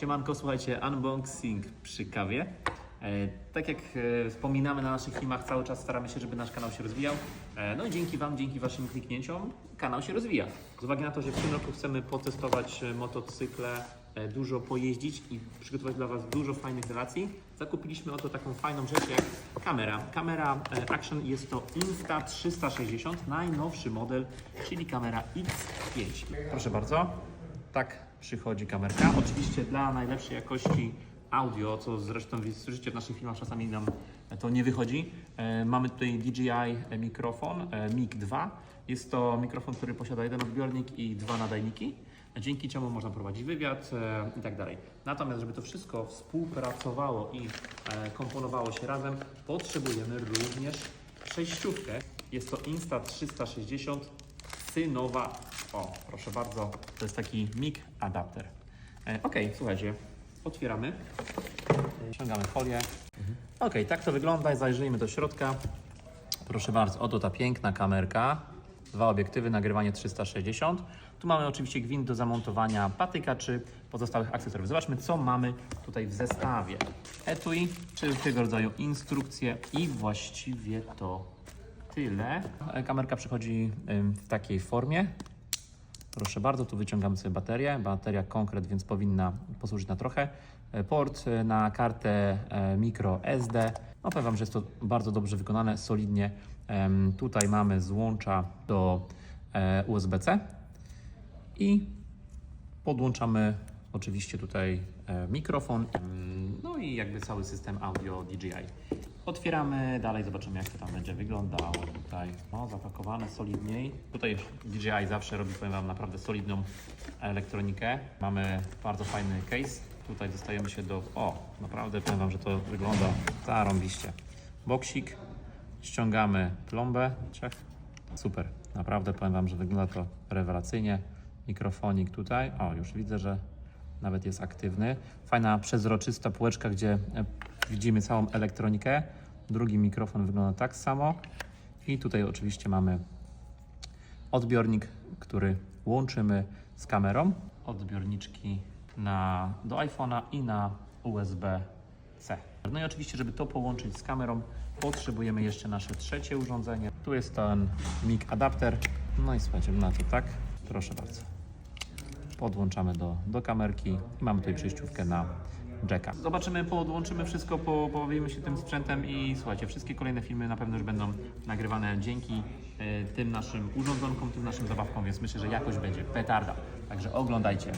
Siemanko, słuchajcie, unboxing przy kawie. E, tak jak e, wspominamy na naszych filmach, cały czas staramy się, żeby nasz kanał się rozwijał. E, no i dzięki Wam, dzięki Waszym kliknięciom kanał się rozwija. Z uwagi na to, że w tym roku chcemy potestować motocykle, dużo pojeździć i przygotować dla Was dużo fajnych relacji, zakupiliśmy oto taką fajną rzecz jak kamera. Kamera Action jest to Insta360, najnowszy model, czyli kamera X5. Proszę bardzo, tak przychodzi kamerka. Oczywiście dla najlepszej jakości audio, co zresztą słyszycie w naszych filmach, czasami nam to nie wychodzi. E, mamy tutaj DJI mikrofon e, MiG 2. Jest to mikrofon, który posiada jeden odbiornik i dwa nadajniki, dzięki czemu można prowadzić wywiad e, i tak dalej. Natomiast, żeby to wszystko współpracowało i komponowało się razem, potrzebujemy również przejściówkę. Jest to Insta360 synowa. O, proszę bardzo, to jest taki MIG adapter. E, ok, słuchajcie, otwieramy, ściągamy folię. Ok, tak to wygląda, zajrzyjmy do środka. Proszę bardzo, oto ta piękna kamerka. Dwa obiektywy, nagrywanie 360. Tu mamy oczywiście gwint do zamontowania patyka czy pozostałych akcesoriów. Zobaczmy, co mamy tutaj w zestawie. Etui, wszelkiego rodzaju instrukcje i właściwie to tyle. Kamerka przychodzi w takiej formie. Proszę bardzo, tu wyciągamy sobie baterię. Bateria konkret, więc powinna posłużyć na trochę. E, Port e, na kartę e, micro SD. No powiem Wam, że jest to bardzo dobrze wykonane, solidnie. Tutaj mamy złącza do USB-C i podłączamy oczywiście tutaj mikrofon, no i jakby cały system audio DJI. Otwieramy, dalej zobaczymy jak to tam będzie wyglądało tutaj. No, zapakowane solidniej. Tutaj DJI zawsze robi, powiem Wam, naprawdę solidną elektronikę. Mamy bardzo fajny case. Tutaj dostajemy się do... O, naprawdę powiem Wam, że to wygląda zarąbiście. Boksik, ściągamy plombę, czech. Super, naprawdę powiem Wam, że wygląda to rewelacyjnie. Mikrofonik tutaj, o już widzę, że nawet jest aktywny. Fajna przezroczysta półeczka, gdzie e, widzimy całą elektronikę. Drugi mikrofon wygląda tak samo. I tutaj oczywiście mamy odbiornik, który łączymy z kamerą. Odbiorniczki na, do iPhone'a i na USB-C. No i oczywiście, żeby to połączyć z kamerą, potrzebujemy jeszcze nasze trzecie urządzenie. Tu jest ten mic adapter. No i słuchajcie, na to tak. Proszę bardzo. Podłączamy do, do kamerki i mamy tutaj przejściówkę na jacka. Zobaczymy, podłączymy wszystko, po, pobawimy się tym sprzętem i słuchajcie, wszystkie kolejne filmy na pewno już będą nagrywane dzięki e, tym naszym urządzonkom, tym naszym zabawkom, więc myślę, że jakoś będzie petarda. Także oglądajcie.